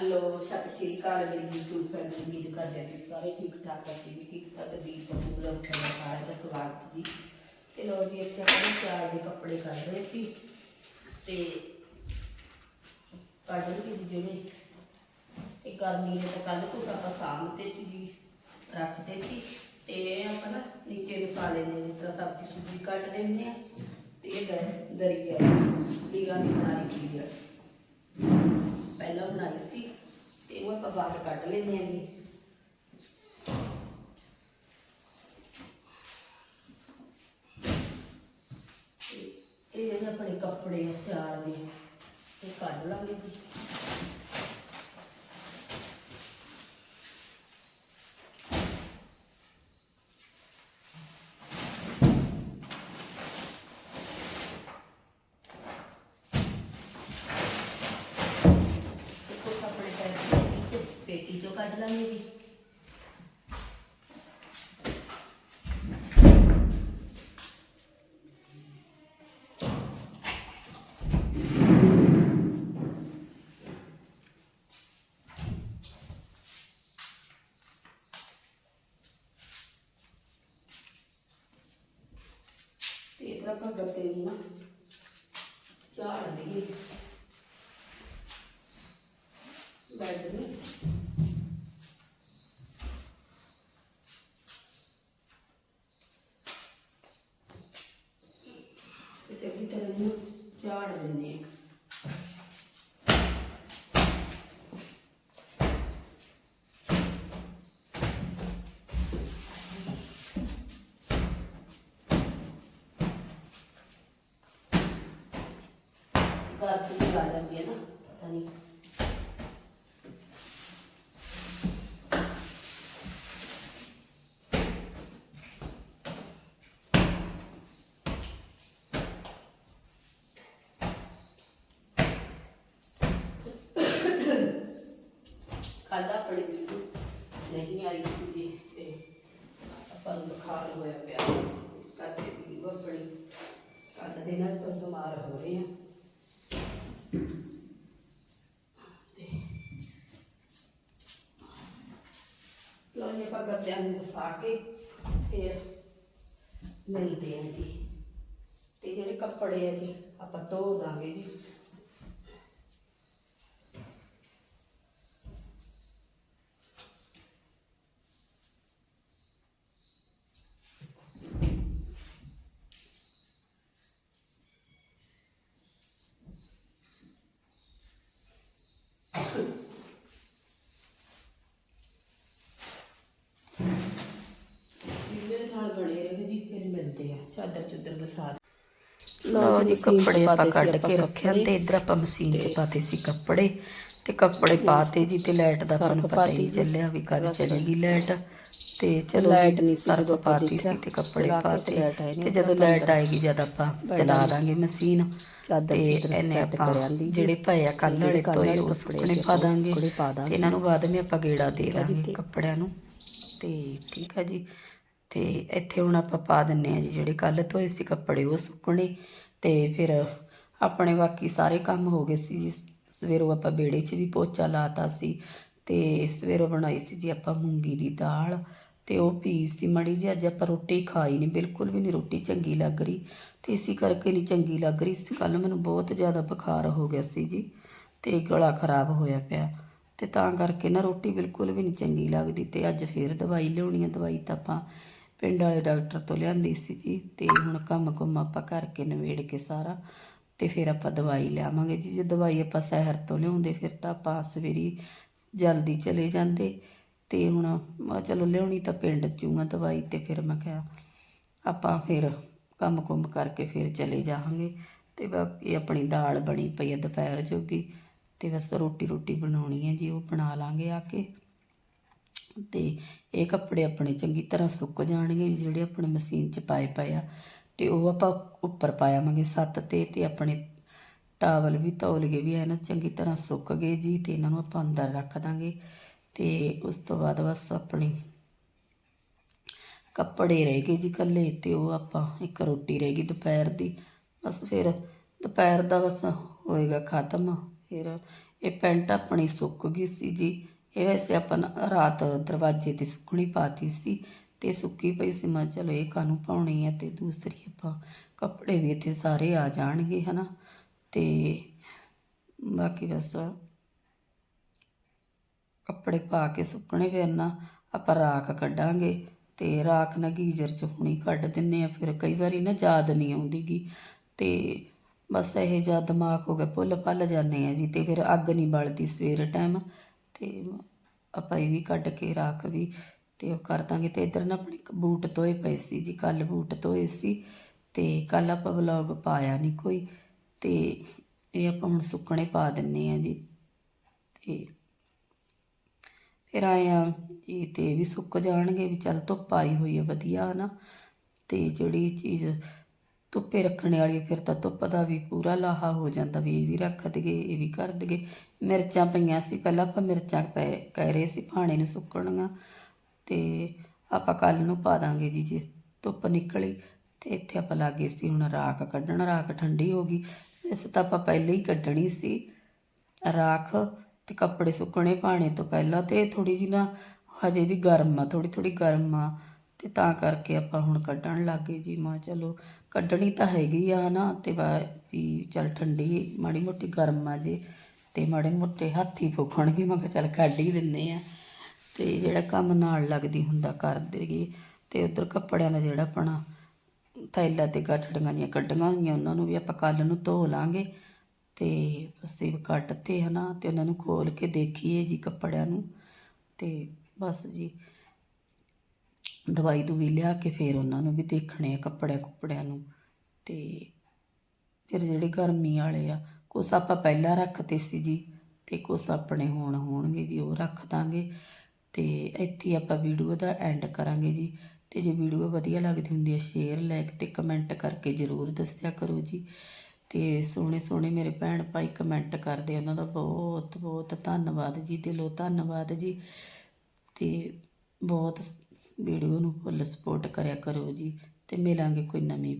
Hello ਸਤਿ ਸ਼੍ਰੀ ਅਕਾਲ ਮੇਰੀ YouTube friends ਉਮੀਦ ਕਰਦੇ ਹਾਂ ਤੁਸੀਂ ਸਾਰੇ ਠੀਕ ਠਾਕ ਅਸੀਂ ਵੀ? ਠੀਕ ਠਾਕ ਦੀਪ ਨੂੰ ਬਲੌਗ ਚੈਨਲ ਸਾਰਿਆਂ ਸਵਾਗਤ ਜੀ। ਤੇ ਲੋ ਜੀ, ਇੱਥੇ ਆਪਾਂ ਚਾਰ ਦੇ ਕੱਪੜੇ ਕੱਢ ਰਹੇ ਸੀ। ਤੇ ਕੱਢ ਲਏ ਜੀ ਜਿਹੜੇ। ਤੇ ਗਰਮੀ ਨੇ ਤਾਂ ਕੱਲ ਤੋਂ ਆਪਾਂ ਸਾਂਭਤੇ ਸੀ ਜੀ ਰੱਖਦੇ ਸੀ। ਤੇ ਆਪਾਂ ਨਾ ਨੀਚੇ ਮਸਾਲੇ ਨੇ, ਜਿਸ ਤਰ੍ਹਾਂ ਸਬਜ਼ੀ ਸੁਬਜ਼ੀ ਕੱਟ ਲੈਂਦੇ ਆ। ਤੇ ਇਹ ਦਰੀ ਹੈ ਲੀਰਾ ਦੀ ਬਣਾਈ ਹੋਈ ਹੈ ਪਹਿਲਾਂ ਬਣਾਈ ਸੀ ਤੇ ਉਹ ਆਪਾਂ ਬਾਹਰ ਕੱਢ ਲੈਂਦੇ ਹਾਂ ਜੀ। ਇਹ ਜਿਹੜੇ ਆਪਣੇ ਕੱਪੜੇ ਆ, ਸਿਆਲ ਦੇ, ਇਹ ਕੱਢ ਲਾਂਗੇ ਜੀ ਦੇਖੋ ਕੱਪੜੇ ਪੇਟੀ ਚ ਪੇਟੀ ਚੋਂ ਕੱਢ ਲਾਂਗੇ ਜੀ ਤੇ ਇਧਰ ਆਪਾਂ ਗੱਤੇ ਨੂੰ ਨਾ ਝਾੜ ਦੇਈਏ ਬੈੱਡ ਨੂੰ ਤੇ ਚੰਗੀ ਝਾੜ ਦਿੰਦੇ ਆ। ਘਰ ਤੋਂ ਆ ਜਾਂਦੀ ਹੈ ਨਾ ਪਤਾ ਨਹੀਂ ਖਾਦਾ ਪੜੀ ਨਹੀਂ ਆਈ ਸੀ ਜੀ ਤੇ ਆਪਾਂ ਨੂੰ ਬੁਖਾਰ ਹੋਇਆ ਪਿਆ। ਇਸ ਕਰਕੇ ਵੀ ਬੜੀ ਕੱਲ ਦੇ ਨਾਲ ਤੋਂ ਬਿਮਾਰ ਹੋ ਰਹੇ ਹਾਂ ਲੋ ਜੀ, ਆਪਾਂ ਗੱਦਿਆਂ ਨੂੰ ਵਸਾ ਕੇ ਫਿਰ ਮਿਲਦੇ ਹਾਂ ਜੀ। ਤੇ ਜਿਹੜੇ ਕੱਪੜੇ ਆ ਜੀ, ਆਪਾਂ ਧੋ ਦਾਂਗੇ ਜੀ। ਚਾਦਰ ਚੁੱਦਰ ਵਸਾ ਲਓ ਜੀ ਕੱਪੜੇ ਆਪਾਂ ਕੱਢ ਕੇ ਰੱਖਿਆ ਤੇ ਇਧਰ ਆਪਾਂ ਮਸ਼ੀਨ 'ਚ ਪਾਤੇ ਸੀ ਕੱਪੜੇ। ਤੇ ਕੱਪੜੇ ਪਾਤੇ ਜੀ ਤੇ ਲਾਈਟ ਦਾ ਤੁਹਾਨੂੰ ਪਤਾ ਹੀ। ਚੱਲਿਆ ਵੀ ਕਦ ਬਸ। ਚਲੇਗੀ ਲਾਈਟ ਤੇ ਚਲੋ ਲਾਈਟ ਨਹੀਂ ਸੀ ਜਦੋਂ ਪਾਤੀ। ਸੀ ਤੇ ਕੱਪੜੇ ਚਲਾ ਪਾਤੇ। ਤੇ ਜਦੋਂ ਲਾਈਟ ਆਏਗੀ ਜਦ ਆਪਾਂ ਚਲਾ। ਦਾਂਗੇ ਮਸ਼ੀਨ ਚਾਦਰ ਇਹਨੇ ਆਪਾਂ ਜਿਹੜੇ ਪਏ ਆ ਕੱਲ ਵਾਲੇ ਕੱਲ੍ਹ ਤੋਂ ਵਾਲੇ ਉਹ ਸੁੱਕਣੇ ਪਾ ਦਾਂਗੇ। ਇਹਨਾਂ ਨੂੰ ਬਾਅਦ ਵਿੱਚ ਆਪਾਂ ਗੇੜਾ ਦੇ ਆ ਦਾਂਗੇ ਕੱਪੜਿਆਂ ਨੂੰ। ਤੇ ਠੀਕ ਹੈ ਜੀ। ਤੇ ਇੱਥੇ ਹੁਣ ਆਪਾਂ ਪਾ ਦਿੰਨੇ ਆ ਜੀ, ਜਿਹੜੇ ਕੱਲ ਧੋਏ ਸੀ ਕੱਪੜੇ, ਉਹ ਸੁੱਕਣੇ ਤੇ ਫਿਰ ਆਪਣੇ ਬਾਕੀ ਸਾਰੇ ਕੰਮ ਹੋ ਗਏ ਸੀ ਜੀ। ਸਵੇਰੋਂ ਆਪਾਂ ਬੇੜੇ 'ਚ ਵੀ ਪੋਚਾ ਲਾਤਾ ਸੀ ਤੇ ਸਵੇਰੋਂ ਬਣਾਈ ਸੀ ਜੀ ਆਪਾਂ ਮੂੰਗੀ ਦੀ ਦਾਲ ਤੇ ਉਹ ਪੀ ਸੀ ਮੜੀ ਜੀ ਅੱਜ ਆਪਾਂ ਰੋਟੀ ਖਾਈ ਨਹੀਂ ਬਿਲਕੁਲ ਵੀ ਨਹੀਂ ਰੋਟੀ ਚੰਗੀ ਲੱਗ ਰਹੀ ਤੇ ਇਸੇ ਕਰਕੇ ਨਹੀਂ ਚੰਗੀ ਲੱਗ ਰਹੀ। ਇਸ ਕੱਲ ਮੈਨੂੰ ਬਹੁਤ ਜ਼ਿਆਦਾ ਬੁਖਾਰ ਹੋ ਗਿਆ ਸੀ ਜੀ ਤੇ ਗਲਾ ਖਰਾਬ ਹੋਇਆ ਪਿਆ ਤੇ ਤਾਂ ਕਰਕੇ ਨਾ ਰੋਟੀ ਬਿਲਕੁਲ ਵੀ ਨਹੀਂ ਚੰਗੀ ਲੱਗਦੀ ਤੇ ਅੱਜ ਫੇਰ ਦਵਾਈ ਲਿਆਉਣੀ ਆ। ਦਵਾਈ ਤਾਂ ਆਪਾਂ ਪਿੰਡ ਵਾਲੇ ਡਾਕਟਰ ਤੋਂ ਲਿਆਂਦੀ ਸੀ ਜੀ ਤੇ ਹੁਣ ਕੰਮ ਕੁਮ ਆਪਾਂ ਕਰਕੇ ਨਵੇੜ ਕੇ ਸਾਰਾ ਤੇ ਫਿਰ ਆਪਾਂ ਦਵਾਈ ਲਿਆਵਾਂਗੇ ਜੀ। ਜੇ ਦਵਾਈ ਆਪਾਂ ਸ਼ਹਿਰ ਤੋਂ ਲਿਆਉਂਦੇ ਫਿਰ ਤਾਂ ਆਪਾਂ ਸਵੇਰੀ ਜਲਦੀ ਚਲੇ ਜਾਂਦੇ ਤੇ ਹੁਣ ਮੈਂ ਚਲੋ ਲਿਆਉਣੀ ਤਾਂ ਪਿੰਡ ਚੋਂ ਆ ਦਵਾਈ ਤੇ ਫਿਰ ਮੈਂ ਕਿਹਾ ਆਪਾਂ ਫਿਰ ਕੰਮ ਕੁਮ ਕਰਕੇ ਫਿਰ ਚਲੇ ਜਾਵਾਂਗੇ ਤੇ ਬਾਕੀ ਆਪਣੀ ਦਾਲ ਬਣੀ ਪਈ ਹੈ ਦੁਪਹਿਰ ਜੋਗੀ ਤੇ ਬਸ ਰੋਟੀ ਰੋਟੀ ਬਣਾਉਣੀ ਹੈ ਜੀ, ਉਹ ਬਣਾ ਲਾਂਗੇ ਆ ਕੇ। ਤੇ ਇਹ ਕੱਪੜੇ ਆਪਣੇ ਚੰਗੀ ਤਰ੍ਹਾਂ ਸੁੱਕ ਜਾਣਗੇ ਜੀ, ਜਿਹੜੇ ਆਪਣੇ ਮਸ਼ੀਨ 'ਚ ਪਾਏ ਪਏ ਆ। ਤੇ ਉਹ ਆਪਾਂ ਉੱਪਰ ਪਾਇਆਵਾਂਗੇ ਸੱਤ ਤੇ ਤੇ ਆਪਣੇ ਟਾਵਲ ਵੀ ਤੌਲੀਏ ਵੀ ਐ ਨਾ ਚੰਗੀ ਤਰ੍ਹਾਂ ਸੁੱਕ ਗਏ ਜੀ ਤੇ ਇਹਨਾਂ ਨੂੰ ਆਪਾਂ ਅੰਦਰ ਰੱਖ ਦਾਂਗੇ। ਤੇ ਉਸ ਤੋਂ ਬਾਅਦ ਬਸ ਆਪਣੀ ਕੱਪੜੇ ਰਹਿ ਗਏ ਜੀ ਇਕੱਲੇ ਤੇ ਉਹ ਆਪਾਂ ਇੱਕ ਰੋਟੀ ਰਹਿ ਗਈ ਦੁਪਹਿਰ ਦੀ। ਬਸ ਫਿਰ ਦੁਪਹਿਰ ਦਾ ਬਸ ਹੋਏਗਾ ਖਤਮ। ਫਿਰ ਇਹ ਪੈਂਟ ਆਪਣੀ ਸੁੱਕ ਗਈ ਸੀ ਜੀ। ਇਹ ਵੈਸੇ ਆਪਾਂ ਨਾ ਰਾਤ ਦਰਵਾਜ਼ੇ ਤੇ ਸੁੱਕਣੀ ਪਾਤੀ ਸੀ ਤੇ ਸੁੱਕੀ ਪਈ ਸੀ, ਮੈਂ ਚਲੋ ਇਹ ਕਾਹਨੂੰ ਪਾਉਣੀ ਹੈ ਤੇ ਦੂਸਰੀ ਆਪਾਂ ਕੱਪੜੇ ਵੀ ਇੱਥੇ ਸਾਰੇ ਆ ਜਾਣਗੇ, ਹਨਾ? ਤੇ ਬਾਕੀ ਬਸ ਕੱਪੜੇ ਪਾ ਕੇ ਸੁੱਕਣੇ, ਫਿਰ ਨਾ ਆਪਾਂ ਰਾਖ ਕੱਢਾਂਗੇ ਤੇ ਰਾਖ ਨਾ ਗੀਜ਼ਰ ਚ ਹੁਣੀ ਕੱਢ ਦਿੰਨੇ ਆ ਫਿਰ ਕਈ ਵਾਰੀ ਨਾ ਯਾਦ ਨਹੀਂ ਆਉਂਦੀਗੀ। ਤੇ ਬਸ ਇਹ ਜਿਹਾ ਦਿਮਾਗ ਹੋ ਗਿਆ ਭੁੱਲ ਭੱਲ ਜਾਂਦੇ ਆ ਜੀ, ਤੇ ਫਿਰ ਅੱਗ ਨਹੀਂ ਬਲਦੀ ਸਵੇਰ ਟਾਈਮ ਤੇ ਆਪਾਂ ਇਹ ਵੀ ਕੱਢ ਕੇ ਰਾਖ ਵੀ ਅਤੇ ਉਹ ਕਰ ਦਾਂਗੇ ਤੇ ਇੱਧਰ ਨਾ ਆਪਣੇ ਇੱਕ ਬੂਟ ਧੋਏ ਪਏ ਸੀ ਜੀ, ਕੱਲ੍ਹ ਬੂਟ ਧੋਏ ਸੀ ਅਤੇ ਕੱਲ੍ਹ ਆਪਾਂ ਵਲੌਗ ਪਾਇਆ ਨਹੀਂ ਕੋਈ ਅਤੇ ਇਹ ਆਪਾਂ ਹੁਣ ਸੁੱਕਣੇ ਪਾ ਦਿੰਨੇ ਆ ਜੀ ਅਤੇ ਫਿਰ ਆਏ ਆ ਜੀ ਤੇ ਇਹ ਵੀ ਸੁੱਕ ਜਾਣਗੇ ਵੀ ਚੱਲ ਧੁੱਪ ਆਈ ਹੋਈ ਹੈ ਵਧੀਆ ਨਾ ਤੇ ਜਿਹੜੀ ਚੀਜ਼ ਧੁੱਪੇ ਰੱਖਣ ਵਾਲੀ ਫਿਰ ਤਾਂ ਧੁੱਪ ਦਾ ਵੀ ਪੂਰਾ ਲਾਹਾ ਹੋ ਜਾਂਦਾ ਵੀ ਇਹ ਵੀ ਰੱਖ ਦਈਏ, ਇਹ ਵੀ ਕਰ ਦਈਏ ਮਿਰਚਾਂ ਪਈਆਂ ਸੀ, ਪਹਿਲਾਂ ਆਪਾਂ ਮਿਰਚਾਂ ਪੈ, ਕਹਿ ਰਹੇ ਸੀ ਭਾਣੇ ਨੂੰ ਸੁੱਕਣੀਆਂ ਤੇ ਆਪਾਂ ਕੱਲ ਨੂੰ ਪਾ ਦਾਂਗੇ ਜੀ ਜੇ ਧੁੱਪ ਨਿਕਲੀ ਤੇ ਇੱਥੇ ਆਪਾਂ ਲਾਗੇ ਸੀ ਹੁਣ ਰਾਖ ਕੱਢਣ, ਰਾਖ ਠੰਡੀ ਹੋ ਗਈ। ਵੈਸੇ ਤਾਂ ਆਪਾਂ ਪਹਿਲਾਂ ਹੀ ਕੱਢਣੀ ਸੀ ਰਾਖ ਤੇ ਕੱਪੜੇ ਸੁੱਕਣੇ ਪਾਣੇ ਤੋਂ ਪਹਿਲਾਂ ਤੇ ਥੋੜੀ ਜਿਹੀ ਨਾ ਹਜੇ ਵੀ ਗਰਮ ਆ ਥੋੜੀ ਥੋੜੀ ਗਰਮ ਆ ਤੇ ਤਾਂ ਕਰਕੇ ਆਪਾਂ ਹੁਣ ਕੱਢਣ ਲੱਗੇ ਜੀ। ਮਾਂ ਚਲੋ ਕੱਢਣੀ ਤਾਂ ਹੈਗੀ ਆ ਨਾ ਤੇ ਵਾ- ਵੀ ਚਲ ਠੰਡੀ, ਮਾੜੀ ਮੋਟੀ ਗਰਮ ਆ ਜੇ। ਤੇ ਮਾੜੇ ਮੋਟੇ ਹੱਥੀ ਫੁੱਕਣਗੇ ਮੈਂ ਕਿਹਾ ਚੱਲ ਕੱਢ ਹੀ ਦਿੰਨੇ ਆ। ਤੇ ਜਿਹੜਾ ਕੰਮ ਨਾਲ ਲੱਗਦੀ ਹੁੰਦਾ ਕਰ ਦੇਗੀ ਤੇ ਉਧਰ ਕੱਪੜਿਆਂ ਦਾ ਜਿਹੜਾ ਆਪਣਾ ਥੈਲਾ ਤੇ ਗਾਠੜੀਆਂ ਦੀਆਂ ਕੱਢੀਆਂ ਹੋਈਆਂ, ਉਹਨਾਂ ਨੂੰ ਵੀ ਆਪਾਂ ਕੱਲ ਨੂੰ ਧੋ ਲਾਂਗੇ। ਤੇ ਅਸੀਂ ਕੱਢ ਤੇ ਹਨਾ ਤੇ ਉਹਨਾਂ ਨੂੰ ਖੋਲ ਕੇ ਦੇਖੀਏ ਜੀ ਕੱਪੜਿਆਂ ਨੂੰ। ਤੇ ਬਸ ਜੀ, ਦਵਾਈ ਦੂਈ ਲਿਆ ਕੇ ਫਿਰ ਉਹਨਾਂ ਨੂੰ ਵੀ ਦੇਖਣੇ ਆ ਕੱਪੜਿਆਂ ਕੁੱਪੜਿਆਂ ਨੂੰ। ਤੇ ਫਿਰ ਜਿਹੜੇ ਗਰਮੀ ਵਾਲੇ ਆ ਕੁਛ ਆਪਾਂ ਪਹਿਲਾਂ ਰੱਖਤੇ ਸੀ ਜੀ ਅਤੇ ਕੁਛ ਆਪਣੇ ਹੁਣ ਹੋਣਗੇ ਜੀ, ਉਹ ਰੱਖ ਦਾਂਗੇ ਅਤੇ ਇੱਥੇ ਆਪਾਂ ਵੀਡੀਓ ਦਾ ਐਂਡ ਕਰਾਂਗੇ ਜੀ ਅਤੇ ਜੇ ਵੀਡੀਓ ਵਧੀਆ ਲੱਗਦੀ ਹੁੰਦੀ ਹੈ ਸ਼ੇਅਰ ਲਾਈਕ ਅਤੇ ਕਮੈਂਟ ਕਰਕੇ ਜ਼ਰੂਰ ਦੱਸਿਆ ਕਰੋ ਜੀ ਅਤੇ ਸੋਹਣੇ ਸੋਹਣੇ ਮੇਰੇ ਭੈਣ ਭਾਈ ਕਮੈਂਟ ਕਰਦੇ ਉਹਨਾਂ ਦਾ ਬਹੁਤ ਬਹੁਤ ਧੰਨਵਾਦ ਜੀ, ਦਿਲੋਂ ਧੰਨਵਾਦ ਜੀ ਅਤੇ ਬਹੁਤ ਵੀਡੀਓ ਨੂੰ ਫੁੱਲ ਸਪੋਰਟ ਕਰਿਆ ਕਰੋ ਜੀ ਅਤੇ ਮਿਲਾਂਗੇ ਕੋਈ ਨਵੀਂ ਵੀਡੀਓ